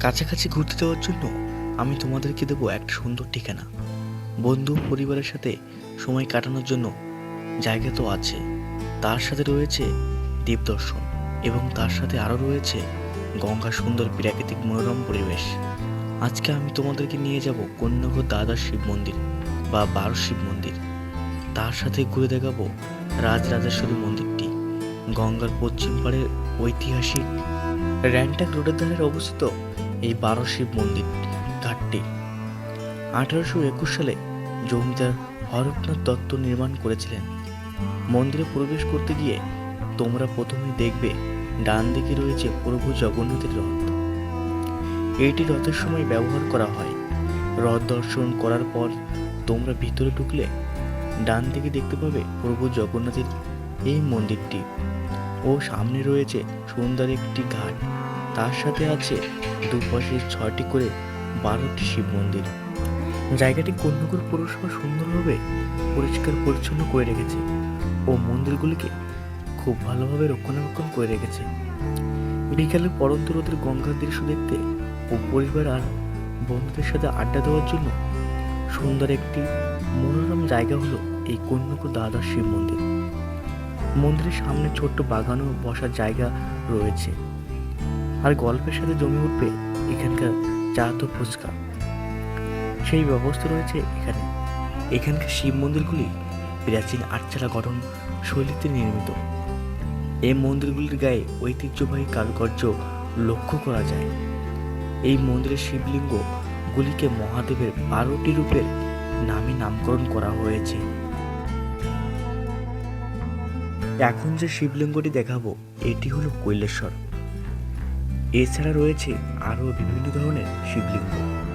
কাছাকাছি ঘুরতে যাওয়ার জন্য আমি তোমাদেরকে দেবো একটা সুন্দর ঠিকানা। বন্ধু পরিবারের সাথে সময় কাটানোর জন্য জায়গা তো আছে। তার সাথে রয়েছে দেবদর্শন এবং তার সাথে আরও রয়েছে গঙ্গা সুন্দর প্রাকৃতিক মনোরম পরিবেশ। আজকে আমি তোমাদেরকে নিয়ে যাব কন্যাগর দাদা শিব মন্দির বা বারো শিব মন্দির। তার সাথে ঘুরে দেখাবো রাজরাজেশ্বরী মন্দিরটি। গঙ্গার পশ্চিম পাড়ের ঐতিহাসিক র্যান্টাক রোডের ধারে অবস্থিত এই বারো শিব মন্দির ঘাটটি। আঠারোশো একুশ সালে জমিদার হরকনাথ দত্ত নির্মাণ করেছিলেন। মন্দিরে প্রবেশ করতে গিয়ে তোমরা প্রথমে দেখবে, ডান দিকে রয়েছে প্রভু জগন্নাথের রথ। এইটি রথের সময় ব্যবহার করা হয়। রথ দর্শন করার পর তোমরা ভিতরে ঢুকলে ডান দিকে দেখতে পাবে প্রভু জগন্নাথের এই মন্দিরটি। ও সামনে রয়েছে সুন্দর একটি ঘাট। তার সাথে আছে দুপাশে ছয়টি করে বারোটি শিব মন্দির। জায়গাটি কন্যকুর পৌরসভা সুন্দরভাবে পরিষ্কার পরিচ্ছন্ন করে রেখেছে ও মন্দিরগুলিকে খুব ভালোভাবে রক্ষণাবেক্ষণ করে রেখেছে। বিকালে পরন্ত রোদের গঙ্গার দৃশ্য দেখতে ও পরিবার আর বন্ধুদের সাথে আড্ডা দেওয়ার জন্য সুন্দর একটি মনোরম জায়গা হলো এই কন্যকুর দ্বাদশ শিব মন্দির। মন্দিরের সামনে ছোট্ট বাগানও বসার জায়গা রয়েছে। আর গল্পের সাথে জমে উঠবে এখানকার চা তো ফুচকা। সেই ব্যবস্থা রয়েছে এখানে। এখানকার শিব মন্দিরগুলি প্রাচীন আটচালা গঠন শৈলীতে নির্মিত। এই মন্দিরগুলির গায়ে ঐতিহ্যবাহী কারুকার্য লক্ষ্য করা যায়। এই মন্দিরের শিবলিঙ্গ গুলিকে মহাদেবের বারোটি রূপের নামে নামকরণ করা হয়েছে। এখন যে শিবলিঙ্গটি দেখাবো, এটি হলো কৈলেশ্বর। এছাড়া রয়েছে আরও বিভিন্ন ধরনের শিবলিঙ্গ।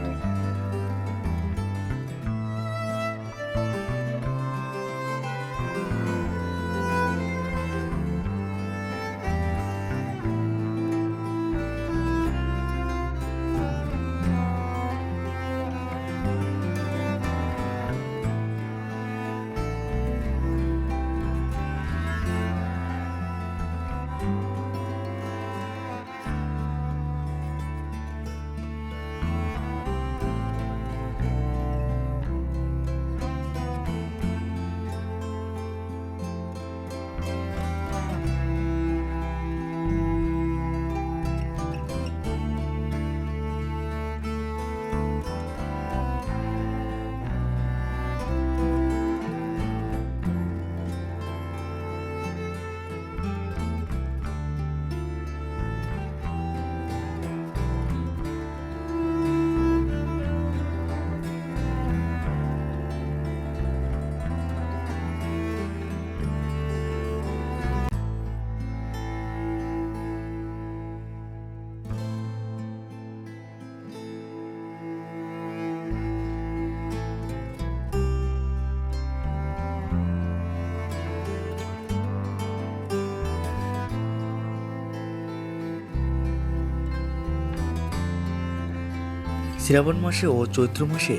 শ্রাবণ মাসে ও চৈত্র মাসে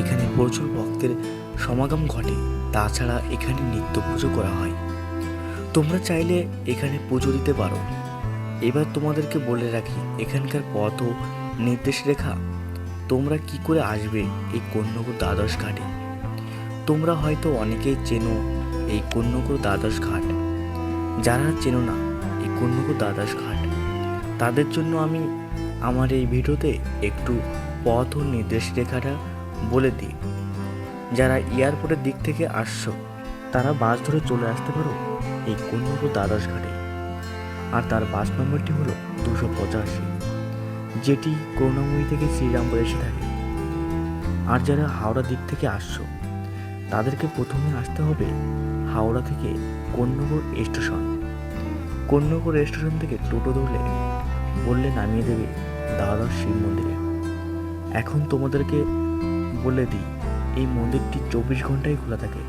এখানে প্রচুর ভক্তের সমাগম ঘটে। তাছাড়া এখানে নিত্য পুজো করা হয়। তোমরা চাইলে এখানে পুজো দিতে পারো। এবার তোমাদেরকে বলে রাখি, এখানকার পথ ও নির্দেশ রেখা তোমরা কি করে আসবে এই কন্যকুর দ্বাদশ ঘাটে? তোমরা হয়তো অনেকেই চেনো এই কন্যকুর দ্বাদশ ঘাট। যারা চেনো না এই কন্যকুর দ্বাদশ ঘাট? তাদের জন্য আমি আমার এই ভিডিওতে একটু পথ ও নির্দেশ রেখাটা বলে দিই। যারা এয়ারপোর্টের দিক থেকে আসছো, তারা বাস ধরে চলে আসতে পারো এই কন্যপুর দ্বাদশ ঘাটে। আর তার বাস নম্বরটি হলো দুশো পঁচাশি, যেটি করুণাময়ী থেকে শ্রীরামপুর এসে থাকে। আর যারা হাওড়া দিক থেকে আসছো, তাদেরকে প্রথমে আসতে হবে হাওড়া থেকে কন্যগর স্টেশন। কন্যগর স্টেশন থেকে টোটো ধরলে বললে নামিয়ে দেবে দ্বাদশ শিব মন্দিরে। এখন তোমাদেরকে বলে দিই, এই মন্দিরটি চব্বিশ ঘন্টাই খোলা থাকে।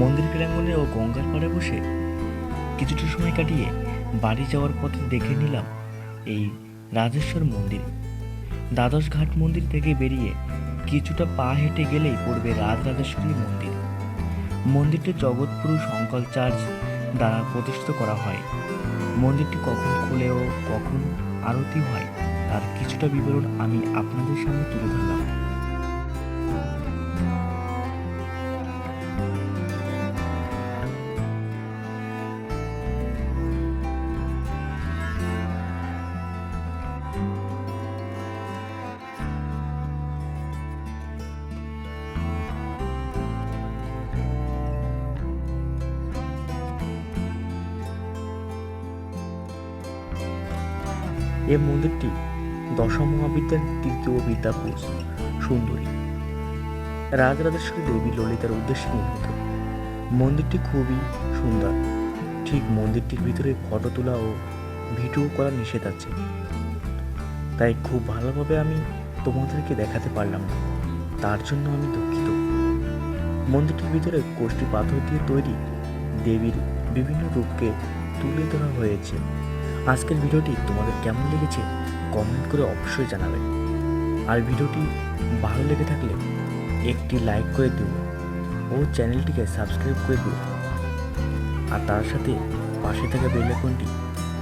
মন্দির প্রাঙ্গণে ও গঙ্গার পাড়ে বসে কিছুটা সময় কাটিয়ে বাড়ি যাওয়ার পথে দেখে নিলাম এই রাজেশ্বর মন্দির। দ্বাদশ ঘাট মন্দির থেকে বেরিয়ে কিছুটা পা হেঁটে গেলেই পড়বে রাজরাজেশ্বরী মন্দির। মন্দিরটি জগৎপুরু শঙ্কর চার্চ দ্বারা প্রতিষ্ঠিত করা হয়। মন্দিরটি কখন খুলে ও কখন আরতি হয় তার কিছুটা বিবরণ আমি আপনাদের সামনে তুলে ধরলাম। এ মন্দিরটি দশম মহাবিদ্যার তৃতীয় বিদ্যাপুরুষ সুন্দরী। রাজরাজেশ্বরী দেবী ললিতার উদ্দেশ্যে নির্মিত। মন্দিরটি খুবই সুন্দর। ঠিক মন্দিরটির ভিতরে ফটো তোলা ও ভিডিও করা নিষেধ আছে। তাই খুব ভালোভাবে আমি তোমাদেরকে দেখাতে পারলাম না। তার জন্য আমি দুঃখিত। মন্দিরটির ভিতরে কোষ্ঠী পাথর দিয়ে তৈরি দেবীর বিভিন্ন রূপকে তুলে ধরা হয়েছে। আজকের ভিডিওটি তোমাদের কেমন লেগেছে কমেন্ট করে অবশ্যই জানাবে। আর ভিডিওটি ভালো লেগে থাকলে একটি লাইক করে দিও ও চ্যানেলটিকে সাবস্ক্রাইব করে দিও। আর তার সাথে পাশে থাকা বেল আইকনটি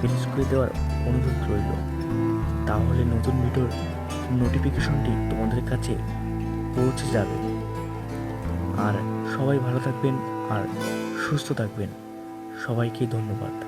প্রেস করে দেওয়ার অনুরোধ রইল। তাহলে নতুন ভিডিওর নোটিফিকেশনটি তোমাদের কাছে পৌঁছে যাবে। আর সবাই ভালো থাকবেন আর সুস্থ থাকবেন। সবাইকে ধন্যবাদ।